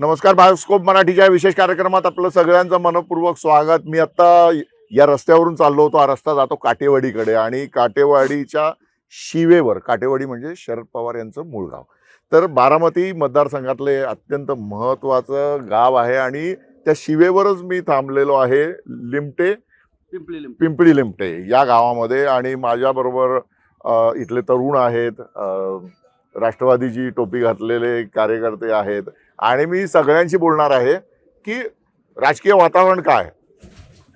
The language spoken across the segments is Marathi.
नमस्कार बायोस्कोप मराठीच्या विशेष कार्यक्रमात आपलं सगळ्यांचं मनपूर्वक स्वागत. मी आत्ता या रस्त्यावरून चाललो होतो. हा रस्ता जातो काटेवाडीकडे आणि काटेवाडीच्या शिवेवर. काटेवाडी म्हणजे शरद पवार यांचं मूळ गाव. तर बारामती मतदारसंघातले अत्यंत महत्त्वाचं गाव आहे आणि त्या शिवेवरच मी थांबलेलो आहे. लिमटे पिंपळी लिंब पिंपळी लिमटे या गावामध्ये आणि माझ्याबरोबर इथले तरुण आहेत. राष्ट्रवादीची टोपी घातलेले कार्यकर्ते आहेत. आणि मी सगळ्यांशी बोलणार आहे की राजकीय वातावरण काय?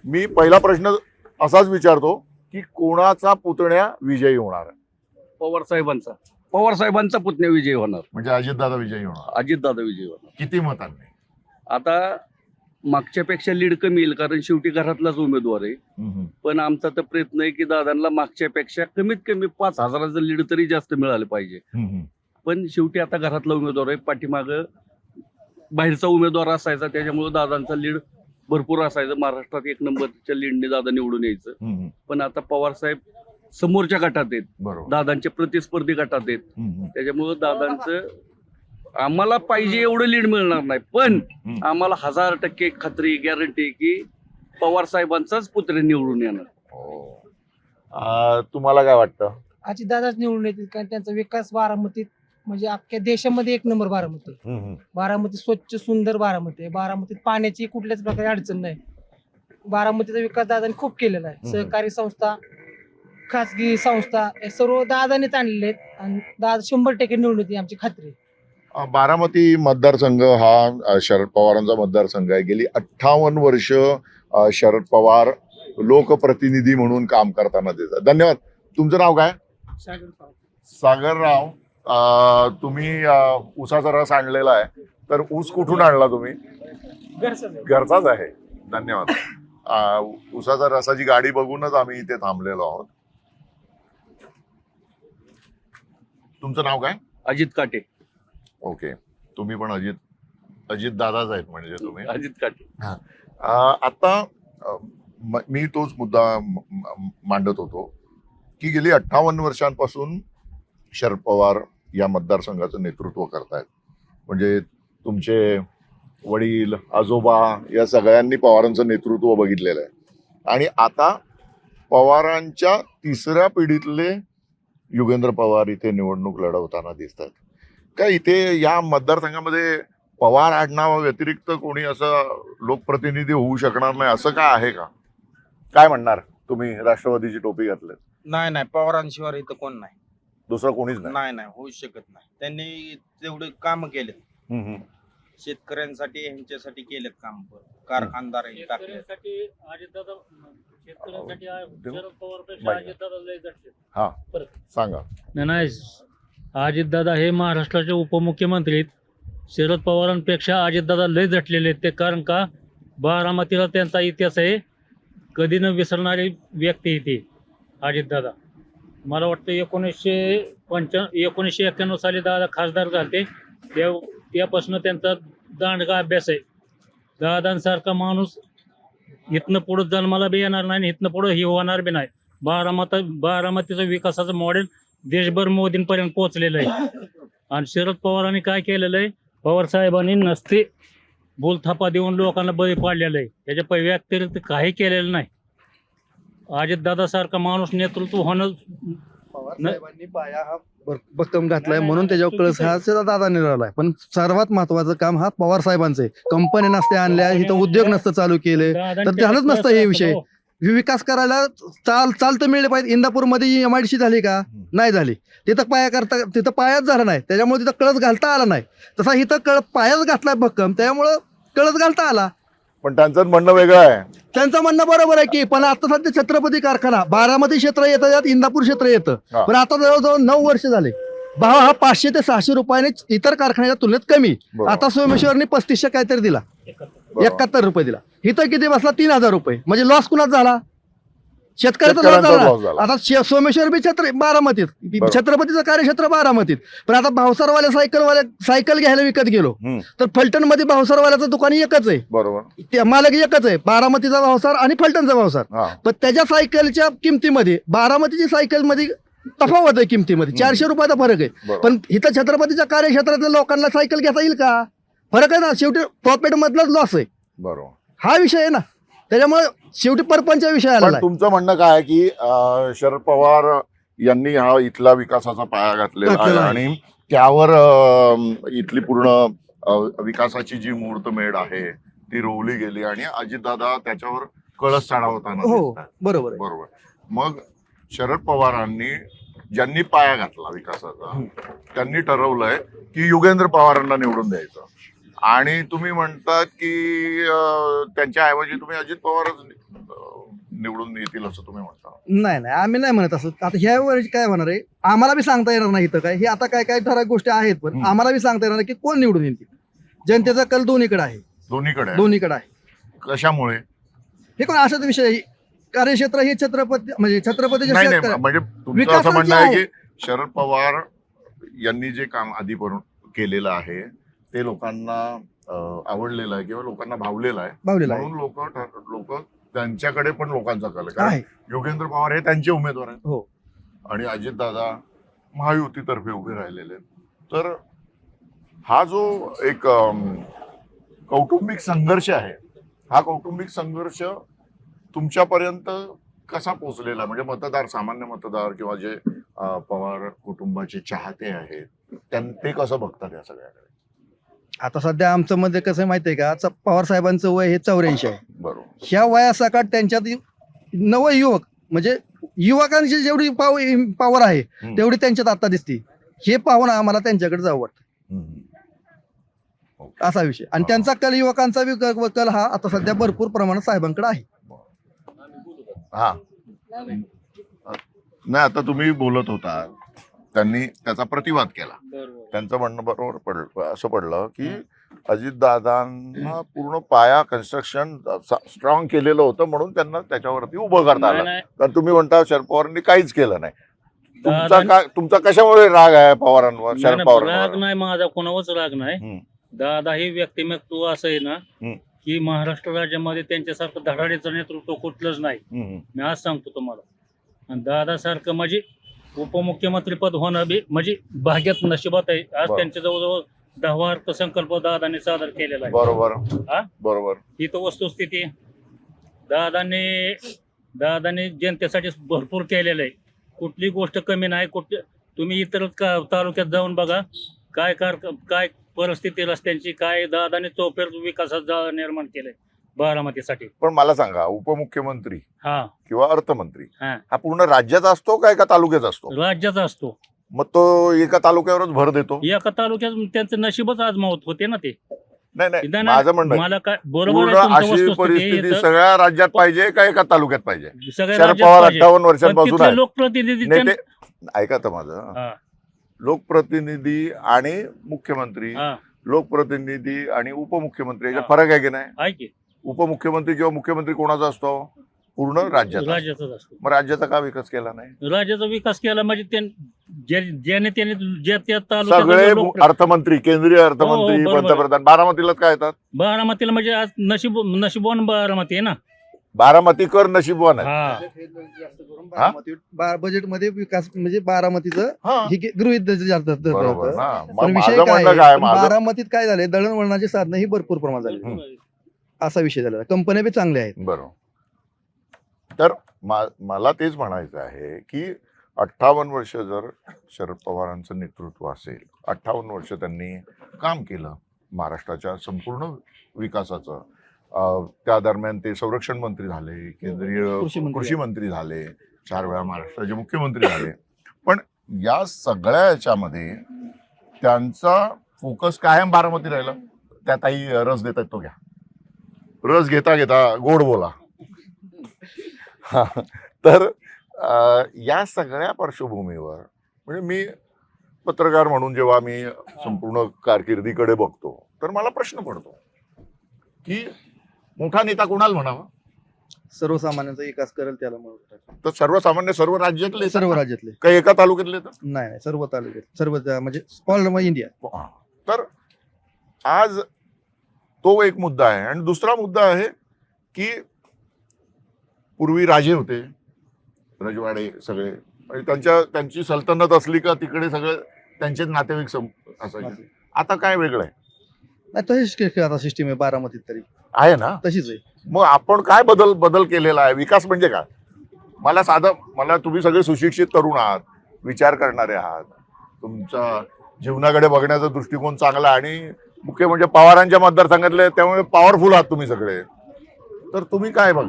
मी पहिला प्रश्न असाच विचारतो की कोणाचा पुतण्या विजयी होणार? पवार साहेबांचा. पवार साहेबांचा पुतण्या विजय होणार. म्हणजे अजितदादा विजयी होणार. अजितदादा विजय होणार. किती मतांनी? आता मागच्यापेक्षा लीड कमी येईल कारण शेवटी घरातलाच उमेदवार आहे. पण आमचा तर प्रयत्न आहे की दादांना मागच्यापेक्षा कमीत कमी पाच हजाराचं लीड तरी जास्त मिळालं पाहिजे. पण शेवटी आता घरातला उमेदवार आहे पाठीमाग बाहेरचा उमेदवार असायचा त्याच्यामुळे दादांचा लीड भरपूर असायचं महाराष्ट्रात एक नंबरच्या लीडने दादा निवडून यायचं. पण आता पवार साहेब समोरच्या गटात आहेत दादांचे प्रतिस्पर्धी गटात आहेत. त्याच्यामुळं दादांचं आम्हाला पाहिजे एवढं लीड मिळणार नाही पण. आम्हाला हजार टक्के खात्री गॅरंटी की पवार साहेबांचाच पुत्र निवडून येणार हो. तुम्हाला काय वाटतं अजित दादाच निवडून येतील कारण त्यांचा विकास बारामतीत म्हणजे अख्ख्या देशामध्ये एक नंबर बारामती आहे. हम्म, हम्म. बारामती स्वच्छ सुंदर बारामती आहे. बारामतीत पाण्याची कुठल्याच प्रकारे अडचण नाही. बारामतीचा विकास दादांनी खूप केलेला आहे. हम्म. सहकारी संस्था खासगी संस्था हे सर्व दादानेच आणलेले आहेत. आणि दादा शंभर टक्के निवडून येतील आमची खात्री आहे. बारामती मतदारसंघ हा अ, शरद पवारांचा मतदारसंघ आहे. गेली अठ्ठावन्न वर्ष अ, शरद पवार लोकप्रतिनिधी म्हणून काम करताना देतात. धन्यवाद. तुमचं नाव काय? सागरराव तुम्ही ऊसाचा रस आणलेला आहे तर ऊस कुठून आणला तुम्ही? घरचाच आहे. धन्यवाद. ऊसाचा रसाची गाडी बघूनच आम्ही इथे थांबलेलो आहोत. तुमचं नाव काय? अजित काटे. ओके. तुम्ही पण अजित अजित दादाच आहेत म्हणजे तुम्ही. अजित काटे. आता म- तोच मुद्दा मांडत होतो की गेली अठ्ठावन्न वर्षांपासून शरद पवार या मतदारसंघाचं नेतृत्व करतायत. म्हणजे तुमचे वडील आजोबा या सगळ्यांनी पवारांचं नेतृत्व बघितलेलं आहे. आणि आता पवारांच्या तिसऱ्या पिढीतले युगेंद्र पवार इथे निवडणूक लढवताना दिसत आहेत का इथे या मतदारसंघामध्ये पवार आडनावा व्यतिरिक्त कोणी असं लोकप्रतिनिधी होऊ शकणार नाही असं का आहे का? काय म्हणणार? तुम्ही राष्ट्रवादीची टोपी घातली नाही नाही. पवारांशिवाय इथं कोण नाही. दुसरं कोणीच नाही. नाही नाही होऊ शकत नाही. त्यांनी तेवढे काम केलेत. हम्म, हम्म. शेतकऱ्यांसाठी ह्यांच्यासाठी केलेत काम कारखानदार शेतकऱ्यांसाठी अजितदादा शेतकऱ्यांसाठी शरद पवारपेक्षा माहिती. अजितदादा लय झटले हा सांगा. नाही नाही. अजितदादा हे महाराष्ट्राचे उपमुख्यमंत्री आहेत. शरद पवारांपेक्षा अजितदादा लय झटलेले आहेत ते. कारण का? बारामतीला त्यांचा इतिहास आहे. कधी न विसरणारी व्यक्ती आहे ती अजितदादा. मला वाटतं एकोणीसशे पंचा एकोणीसशे एक्क्याण्णव साली दादा खासदार झाले त्या त्यापासून त्यांचा दांडगा अभ्यास आहे. दादांसारखा माणूस इथनं पुढं जन्माला बी येणार नाही आणि इथनं पुढं ही होणार बी नाही. बारामती बारामतीचं विकासाचं मॉडेल देशभर मोदींपर्यंत पोहोचलेलं आहे. आणि शरद पवारांनी काय केलेलं आहे? पवार साहेबांनी नसते बोलथापा देऊन लोकांना बळी पाडलेलं आहे. याच्या पै व्यतिरिक्त काही केलेलं नाही. अजितदादासारखा माणूस नेतृत्व होणं पवार नाही. साहेबांनी पाया हा भर- भक्कम घातलाय म्हणून त्याच्यावर कळस हा त्याचा दादाने लावलाय पण सर्वात महत्वाचं काम हा पवार साहेबांचं आहे. कंपन्या नसत्या आणल्या इथं उद्योग नसतं चालू केले. तर झालंच नसतं हे विषय. विकास करायला चाल चाल तर मिळले पाहिजे. इंदापूरमध्ये एम आय डी सी झाली का? नाही झाली. तिथं पाया करता तिथं पायाच झाला नाही. त्याच्यामुळे तिथं कळस घालता आला नाही. तसा इथं कळ पायाच घातलाय भक्कम. त्यामुळं कळस घालता आला. पण त्यांचं म्हणणं वेगळं आहे. त्यांचं म्हणणं बरोबर आहे की पण आता सध्या छत्रपती कारखाना बारामती क्षेत्र येतं त्यात इंदापूर क्षेत्र येतं. हा. पण आता जवळजवळ नऊ वर्ष झाले. भाव हा पाचशे ते सहाशे रुपयाने इतर कारखान्याच्या तुलनेत कमी. बरोबर. आता सोमेश्वरनी पस्तीसशे काहीतरी दिला. बरोबर. एकाहत्तर रुपये दिला. इथं किती बसला? तीन हजार रुपये. म्हणजे लॉस कुणाच झाला? शेतकऱ्याचा लॉस शेतकऱ्यांचा झाला. loss झाला. आता शे- सोमेश्वर बी छत्र बारामतीत. बरोबर. छत्रपतीचं कार्यक्षेत्र बारामतीत. पण आता भावसारवाल्या सायकलवाल्या सायकल घ्यायला विकत गेलो. हम्म. तर फलटणमध्ये भावसारवाल्याचं दुकान एकच आहे. बरोबर. ते मालक एकच आहे. बारामतीचा भावसार आणि फलटणचा भावसार. हा. पण त्याच्या सायकलच्या किमतीमध्ये बारामतीची सायकलमध्ये तफावत आहे किमतीमध्ये. चारशे रुपयाचा फरक आहे. बरोबर. पण इथं छत्रपतीच्या कार्यक्षेत्रातल्या लोकांना सायकल घेता येईल का? फरक आहे ना. शेवटी प्रॉफिट मधलाच लॉस आहे. बरोबर. हा विषय आहे ना. त्याच्यामुळे शेवटी परपंच विषय पण आहे. तुमचं म्हणणं काय आहे की अं, शरद पवार यांनी हा इथला विकासाचा पाया घातलेला आहे घातलेला आहे. आणि त्यावर अं, इथली पूर्ण अं, विकासाची जी मुहूर्तमेढ आहे ती रोवली गेली आणि अजितदादा त्याच्यावर कळस चढावताना हो दिसतात. बरोबर आहे. बरोबर. मग शरद पवारांनी ज्यांनी पाया घातला विकासाचा त्यांनी ठरवलंय की युगेंद्र पवारांना निवडून द्यायचं. आणि तुम्ही म्हणतात की त्यांच्या ऐवजी तुम्ही अजित पवारच निवडून येतील असं तुम्ही म्हणता. नाही नाही आम्ही नाही म्हणत असं. आता ह्या वेळेस काय होणार आहे? आम्हाला बी सांगता येणार नाही इथं काय. हे आता काय काय ठराविक गोष्टी आहेत पण हम्म. आम्हाला बी सांगता येणार नाही की कोण निवडून येतील. जनतेचा कल दोन्हीकडे आहे. दोन्हीकडे आहे. दोन्हीकडे आहे. कशामुळे? हे कोण असाच विषय आहे. कार्यक्षेत्र हे छत्रपती म्हणजे छत्रपतीचे नाही नाही शेतकरी- म्हणजे तुमचं असं विकासाचे म्हणणं आहे आहे. की शरद पवार यांनी जे काम आधीपासून केलेलं आहे ते लोकांना आवडलेलं आहे किंवा लोकांना भावलेलं आहे बावलेला आहे म्हणून लोक लोक त्यांच्याकडे पण लोकांचा कल आहे. कारण आहे योगेंद्र पवार हे त्यांचे उमेदवार आहेत हो आणि अजितदादा महायुतीतर्फे उभे राहिलेले आहेत. तर हा जो एक अम, कौटुंबिक संघर्ष आहे हा कौटुंबिक संघर्ष तुमच्यापर्यंत कसा पोहोचलेला? म्हणजे मतदार सामान्य मतदार किंवा जे अ, पवार कुटुंबाचे चाहते आहेत त्यां- ते कसं बघतात या सगळ्याकडे आता सध्या आमचं मध्ये कसं आहे माहितीये का? पवार साहेबांचं वय हे चौऱ्याऐंशी आहे. बरोबर. ह्या वयासकट त्यांच्यात नव युवक म्हणजे युवकांची जेवढी पाव पॉवर आहे हम्म. तेवढी त्यांच्यात आता दिसते. हे पाहून आम्हाला त्यांच्याकडे जावं वाटतं. असा विषय. आणि. त्यांचा कल युवकांचा बी क- कल हा आता सध्या भरपूर प्रमाणात साहेबांकडे आहे. हा. नाही आता तुम्ही बोलत होता. त्यांनी त्याचा प्रतिवाद केला. त्यांचं म्हणणं बरोबर पडलं असं पडलं की अजितदादांना पूर्ण पाया कन्स्ट्रक्शन स्ट्रॉंग केलेलं होतं म्हणून त्यांना त्याच्यावरती उभं करता आलं. तर तुम्ही म्हणता शरद पवारांनी काहीच केलं नाही तुमचा दादा- काय तुमचा कशामुळे राग आहे पवारांवर शरद नाही, राग नाही माझा कोणावरच राग नाही. दादा हे व्यक्तिमत्व असं आहे ना. की महाराष्ट्र राज्यामध्ये त्यांच्यासारखं धडाडीचं नेतृत्व कुठलंच नाही. मी आज सांगतो तुम्हाला आणि दादासारखं म्हणजे उपमुख्यमंत्री पद होणं बी म्हणजे भाग्यात नशिबात आहे आज बरं. त्यांच्या जवळजवळ दहा अर्थसंकल्प दादाने सादर केलेला आहे बरोबर हा? बरोबर ही तर वस्तुस्थिती आहे. दादाने दादाने जनतेसाठी भरपूर केलेलं आहे कुठली गोष्ट कमी नाही कुठली तुम्ही इतर का तालुक्यात जाऊन बघा काय कार काय परिस्थिती रस्त्यांची काय दादाने चौफेर विकासात निर्माण केलंय बारामतीसाठी. पण मला सांगा उपमुख्यमंत्री हा. किंवा अर्थमंत्री हा. हा पूर्ण राज्याचा असतो का एका तालुक्याचा असतो? राज्याचा असतो. मग तो एका तालुक्यावरच भर देतो? एका तालुक्यात त्यांचं नशीबच आजमावत होते ना ते. नाही नाही माझं म्हणणं आहे, मला काय बरोबर पूर्ण आहे तुमचं अशी वस्तुस्थिती परिस्थिती सगळ्या राज्यात पाहिजे का एका तालुक्यात पाहिजे? सगळ्या शरद राज्यात पवार पाहिजे. अठ्ठावन्न पण वर्षांपासून तिथले आहे. लोकप्रतिनिधी ऐका तर माझं. हा, लोकप्रतिनिधी आणि मुख्यमंत्री हा, लोकप्रतिनिधी आणि उपमुख्यमंत्री याच्यात हा. फरक आहे की नाही? आहे की. उपमुख्यमंत्री किंवा मुख्यमंत्री कोणाचा असतो? पूर्ण राज्याचा राज्याचाच असतो. मग राज्याचा का विकास केला नाही? राज्याचा विकास केला म्हणजे त्यां- ज्या- ज्याने त्याने ज्या त्या तालुक्यात सगळे लोक- अर्थमंत्री केंद्रीय अर्थमंत्री हो, बरोबर. पंतप्रधान बारामतीलाच काय येतात? बारामतीला म्हणजे आज नशीब नशीबवान बारामती आहे ना? बारामती कर नशीबवान आहे. हा. बजेटमध्ये विकास म्हणजे बारामतीचं हा. हे गृहीत धरलं बरोबर जातं. ना. मग पण विषय माझं काय म्हणणं आहे? काय पण माझं बारामतीत काय झालंय? दळणवळणाची साधनं ही भरपूर प्रमाणात झाली असा विषय झालेला कंपन्या बी चांगल्या आहेत. बरोबर. तर मा- मला तेच म्हणायचं आहे की अठ्ठावन्न वर्ष जर शरद पवारांचं नेतृत्व असेल अठ्ठावन्न वर्ष त्यांनी काम केलं महाराष्ट्राच्या संपूर्ण विकासाचं अं, त्या दरम्यान ते संरक्षण मंत्री झाले केंद्रीय कृषी मंत्री. कृषी मंत्री झाले चार वेळा महाराष्ट्राचे मुख्यमंत्री झाले. पण या सगळ्या याच्यामध्ये त्यांचा फोकस कायम बारामती राहिला. त्या ताई रस देत आहेत तो घ्या. रस घेता घेता गोड बोला. हा, तर या सगळ्या पार्श्वभूमीवर म्हणजे मी पत्रकार म्हणून जेव्हा मी संपूर्ण कारकिर्दीकडे बघतो तर मला प्रश्न पडतो की मोठा नेता कोणाला म्हणावा? सर्वसामान्यांचा विकास करेल त्याला म्हणून. तर सर्वसामान्य सर्व राज्यातले सर्व राज्यातले. काही एका तालुक्यातले तर नाही नाही सर्व तालुक्यात सर्व म्हणजे ऑल इंडिया. तर आज तो एक मुद्दा आहे. आणि दुसरा मुद्दा आहे की पूर्वी राजे होते. रजवाडे सगळे. आणि त्यांच्या त्यांची सल्तनत असली का तिकडे सगळे त्यांचेच नातेवाईक सम- असायचे. आता काय वेगळं आहे? नाही तशीच आता सिस्टीम आहे बारामतीत तरी. आहे ना? तशीच आहे. मग आपण काय बदल बदल केलेला आहे? विकास म्हणजे काय? मला साधं मला तुम्ही सगळे सुशिक्षित तरुण आहात विचार करणारे आहात. तुमचा जीवनाकडे बघण्याचा दृष्टिकोन चांगला आणि मुख्य म्हणजे पवारांच्या मतदारसंघातले त्यामुळे पॉवरफुल आहात तुम्ही सगळे. तर तुम्ही काय बघ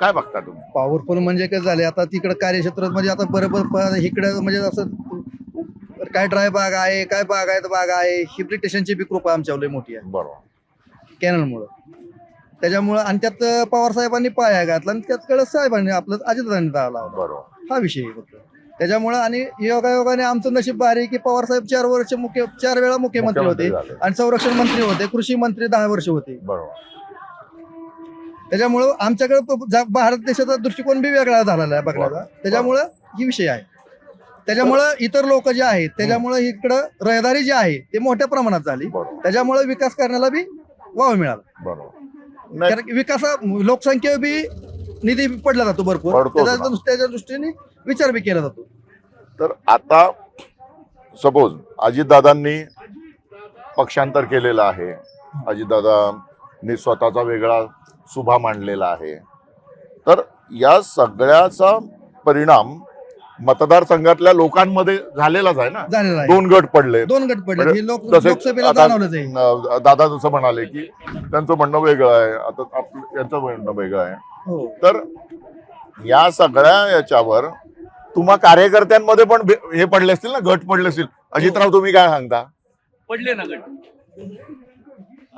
काय बघता तुम्ही? पॉवरफुल म्हणजे काय झाले आता तिकडं कार्यक्षेत्रात म्हणजे आता बरोबर इकडं म्हणजे असं काय ड्राय बाग आहे काय बागायत बाग आहे. हिब्रिटेशनची बी कृपा आमच्यावर मोठी आहे. बरोबर. कॅनलमुळं. त्याच्यामुळं आणि त्यात पवार साहेबांनी पाया घातला आणि त्यात कळत साहेबांनी आपलं अजितदानी लावला. बरोबर. हा विषय आहे फक्त. त्याच्यामुळं आणि योगायोगाने आमचं नशीब भारी की पवार साहेब चार वर्ष मुख्य चार वेळा मुख्यमंत्री होते मुख्यमंत्री झाले. आणि संरक्षण मंत्री होते कृषी मंत्री दहा वर्ष होते. बरोबर. त्याच्यामुळं आमच्याकडे प- जा- भारत देशाचा दृष्टिकोन बी वेगळा झालेला आहे बघण्याचा. त्याच्यामुळं ही विषय आहे. त्याच्यामुळं इतर लोक जे आहेत त्याच्यामुळं इकडं रहदारी जी आहे ते मोठ्या प्रमाणात झाली. बरोबर. त्याच्यामुळे विकास करण्याला बी वाव मिळाला. बरोबर. नाही कारण की विकासा लोकसंख्या बी निधी पडला जातो भरपूर. त्याच्या दृष्टीने विचार बी केला जातो. तर आता सपोज अजितदादांनी पक्षांतर केलेलं आहे. अजितदादांनी स्वतःचा वेगळा सुभा मांडलेला आहे. तर या सगळ्याचा परिणाम मतदारसंघातल्या लोकांमध्ये झालेलाच आहे ना? दोन गट पडले. दोन गट पडले. म्हणजे दादा जसं म्हणाले की त्यांचं म्हणणं वेगळं आहे. आता यांचं म्हणणं वेगळं आहे. हो. तर या सगळ्या याच्यावर तुम्हा कार्यकर्त्यांमध्ये पण हे पडले असतील ना गट पडले असतील. अजितराव तुम्ही काय सांगता? पडले ना गट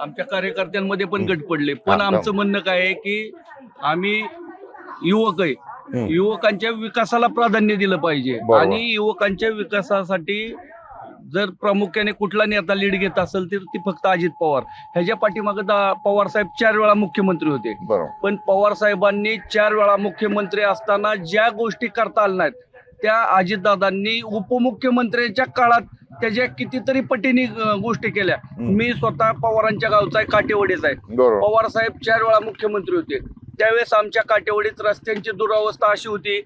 आमच्या कार्यकर्त्यांमध्ये पण गट पडले. पण आमचं म्हणणं काय आहे की आम्ही युवक आहे. युवकांच्या विकासाला प्राधान्य दिलं पाहिजे. आणि युवकांच्या विकासासाठी जर प्रामुख्याने कुठला नेता लीड घेत असेल तर ती फक्त अजित पवार. ह्याच्या पाठीमागे पवार साहेब चार वेळा मुख्यमंत्री होते. पण पवार साहेबांनी चार वेळा मुख्यमंत्री असताना ज्या गोष्टी करता आल्या नाहीत त्या अजितदादांनी उपमुख्यमंत्र्यांच्या काळात त्याच्या कितीतरी पटीने गोष्टी केल्या. मी स्वतः पवारांच्या गावचा आहे काटेवाडीचा आहे पवार साहेब चार वेळा मुख्यमंत्री होते त्यावेळेस आमच्या काटेवाडीत रस्त्यांची दुरावस्था अशी होती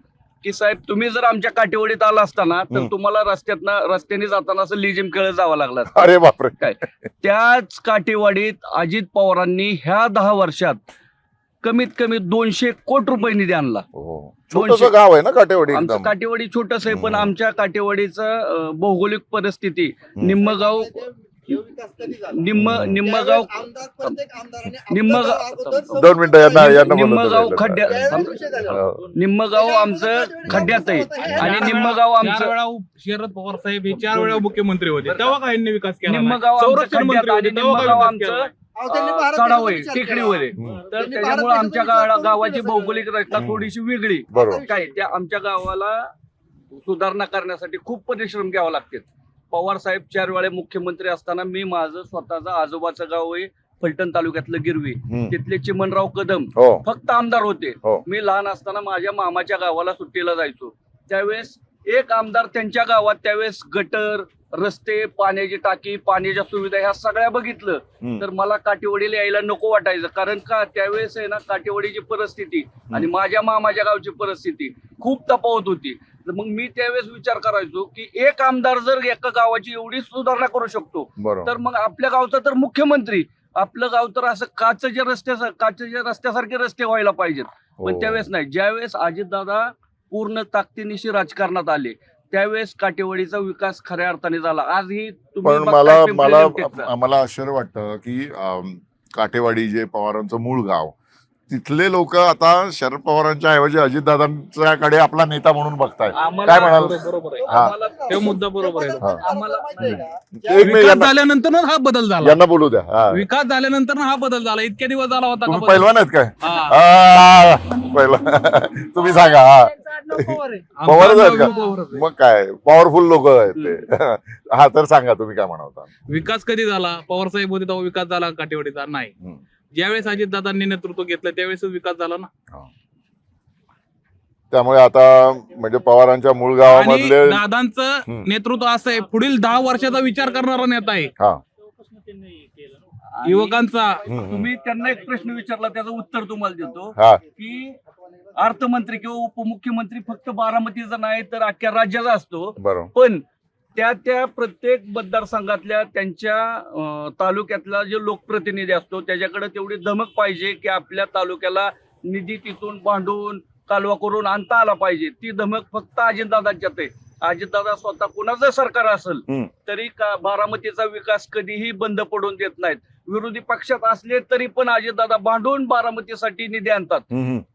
की साहेब तुम्ही जर आमच्या काटेवाडीत आला असताना तर. तुम्हाला रस्त्यातनं रस्त्याने जाताना असं लिजिम खेळत जावं लागलं असतं. अरे बापरे काय त्याच काटेवाडीत अजित पवारांनी ह्या दहा वर्षात कमीत कमी दोनशे कोटी रुपये निधी आणला हो दोनशे- छोटस गाव आहे ना काटेवाडी आमचं काटेवाडी छोटस आहे पण. आमच्या काटेवाडीचं भौगोलिक परिस्थिती. निम्मगाव निम्म निम्मगाव निम्मगाव दोन मिनिटं यांना यांना बोलू निम्मगाव. खड्ड्या हो. निम्मगाव आमचं खड्ड्यात आहे आणि निम्मगाव आमचं शरद पवार साहेब हे चार वेळा मुख्यमंत्री होते तेव्हा काय यांनी विकास केला? निम्मगाव आमचं संरक्षण खड्ड्यात मंत्री आणि निम्मगाव विकास केला आमचं नाही? अं, चढाव आहे टेकडीवर आहे हम्म. तर त्यांनी त्याच्यामुळे भारत आमच्या देशाचा गावाची केला भौगोलिक रचना हम्म. थोडीशी वेगळी बरोबर काय त्या आमच्या गावाला सुधारणा करण्यासाठी खूप परिश्रम घ्यावा लागते पवार साहेब चार वेळा मुख्यमंत्री असताना मी माझं स्वतःचं आजोबाचं गाव आहे फलटण तालुक्यातलं गिरवी हम्म. तिथले चिमणराव कदम हो फक्त आमदार होते हो. मी लहान असताना माझ्या मामाच्या गावाला सुट्टीला जायचो त्यावेळेस एक आमदार त्यांच्या गावात त्यावेळेस गटर रस्ते पाण्याची टाकी पाण्याच्या सुविधा ह्या सगळ्या बघितलं. तर मला काटेवाडीला यायला नको वाटायचं. कारण का? त्यावेळेस आहे ना काटेवाडीची परिस्थिती आणि माझ्या मामाच्या गावची परिस्थिती खूप तफावत होती. तर मग मी त्यावेळेस विचार करायचो की एक आमदार जर एका गावाची एवढी सुधारणा करू शकतो तर मग आपल्या गावचा तर मुख्यमंत्री आपलं गाव तर असं काचच्या रस्त्या काचच्या रस्त्यासारखे रस्ते व्हायला पाहिजेत. पण हो. त्यावेळेस नाही. ज्यावेळेस अजितदादा पूर्ण ताकदीनिशी राजकारणात आले त्यावेळेस काटेवाडीचा विकास खऱ्या अर्थाने झाला आजही तुम्ही पण मला मला. मला आश्चर्य वाटतं की काटेवाडी जे पवारांचं मूळ गाव तिथले लोक आता शरद पवारांच्या ऐवजी अजितदादांच्याकडे आपला नेता म्हणून आम्हाला- काय म्हणाल? बरोबर बरोबर आहे. हा. आम्हाला- तो मुद्दा बरोबर आहे. हा. आम्हाला एक मिनिट विकास यांना- झाल्यानंतर हा बदल झाला. यांना बोलू द्या. हा. विकास झाल्यानंतर हा बदल झाला. इतके दिवस झाला होता का तुम्ही बदल? पैलवान आहेत काय? पहिला तुम्ही सांगा हा. आमचा पवारच आहेत का? अनुभव पवारच आहे. मग काय? पॉवरफुल लोक आहेत ते. हा तर सांगा तुम्ही काय म्हणता विकास कधी झाला? पवार साहेब होते तेव्हा विकास झाला काटेवाडीचा? नाही. हम्म. ज्यावेळेस अजितदादांनी नेतृत्व घेतलं त्यावेळेस विकास झाला ना. त्यामुळे आता म्हणजे पवारांच्या मूळ आणि गावामधले दादांचं. नेतृत्व असं आहे पुढील दहा वर्षाचा विचार करणारा नेता आहे. हा. युवकांचा. हम्म, हम्म. तुम्ही त्यांना एक प्रश्न विचारला त्याचं उत्तर तुम्हाला देतो. हा. की अर्थमंत्री किंवा उपमुख्यमंत्री फक्त बारामतीचा नाही तर अख्ख्या राज्याचा असतो. बरोबर. पण त्या त्या प्रत्येक मतदारसंघातल्या त्यांच्या तालुक्यातला जो लोकप्रतिनिधी असतो त्याच्याकडे तेवढी धमक पाहिजे की आपल्या तालुक्याला निधी तिथून भांडून कालवा करून आणता आला पाहिजे. ती धमक फक्त अजितदादांच्यात आहे. अजितदादा स्वतः कुणाचं सरकार असेल. तरी का बारामतीचा विकास कधीही बंद पडून देत नाहीत. विरोधी पक्षात असले तरी पण अजितदादा भांडून बारामतीसाठी निधी आणतात.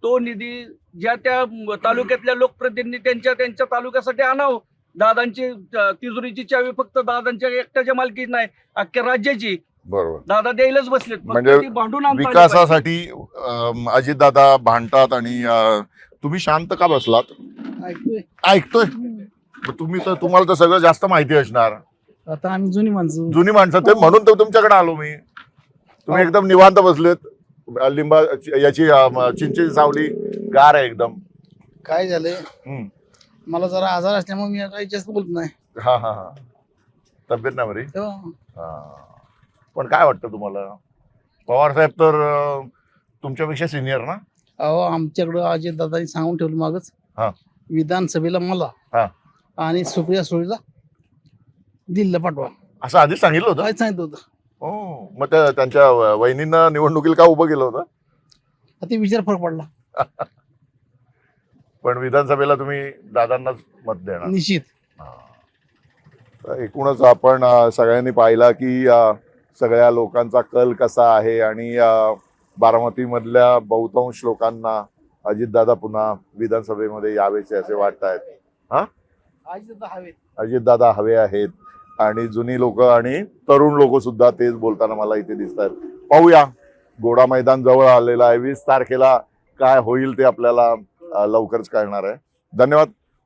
तो निधी ज्या त्या तालुक्यातल्या लोकप्रतिनिधी त्यांच्या त्यांच्या तालुक्यासाठी आणावं. दादांची तिजोरीची चावी फक्त दादांच्या एकट्याच्या मालकी नाही अख्ख्या राज्याची. बरोबर. दादा द्यायलाच बसलेत. म्हणजे ती भांडून. विकासासाठी अं, अजितदादा भांडतात आणि तुम्ही शांत का बसलात? ऐकतोय. तुम्ही तर तुम्हाला तर सगळं जास्त माहिती असणार. आता आम्ही जुनी माणसं. जुनी माणसं ते म्हणून तर तुमच्याकडे आलो मी. तुम्ही एकदम निवांत बसलेत. लिंबा याची चिंचेची सावली गार आहे एकदम. काय झालंय. मला जरा आजार असल्यामुळे मी काही जास्त बोलत नाही. हा हा हा. तब्येत नाही बरी? हा. पण काय वाटतं तुम्हाला? पवार साहेब तर अं, तुमच्यापेक्षा सिनियर ना? अहो आमच्याकडं अजित दादानी सांगून ठेवलं मागच. हा. विधानसभेला मला हा. आणि सुप्रिया सुळेला दिल्लीला पाठवा. असं आधीच सांगितलं होतं? काय सांगितलं होतं. हो. मग त्या त्यांच्या व- वहिनींना निवडणुकीला का उभं केलं होतं? आता ते विचार फरक पडला. पण विधानसभेला तुम्ही दादांनाच मत देणार. निश्चित. तर एकूणच आपण अ, सगळ्यांनी पाहिला की अ, सगळ्या लोकांचा कल कसा आहे आणि अ, बारामतीमधल्या बहुतांश लोकांना अजितदादा पुन्हा विधानसभेमध्ये यावेचे असे वाटत आहेत. अजित दादा हवेत. अजितदादा हवे आहेत आणि जुनी लोक आणि तरुण लोक सुद्धा तेच बोलताना मला इथे दिसत आहेत. पाहूया गोडा मैदान जवळ आलेलं आहे. वीस तारखेला काय होईल ते आपल्याला लवकरच कळणार आहे. धन्यवाद.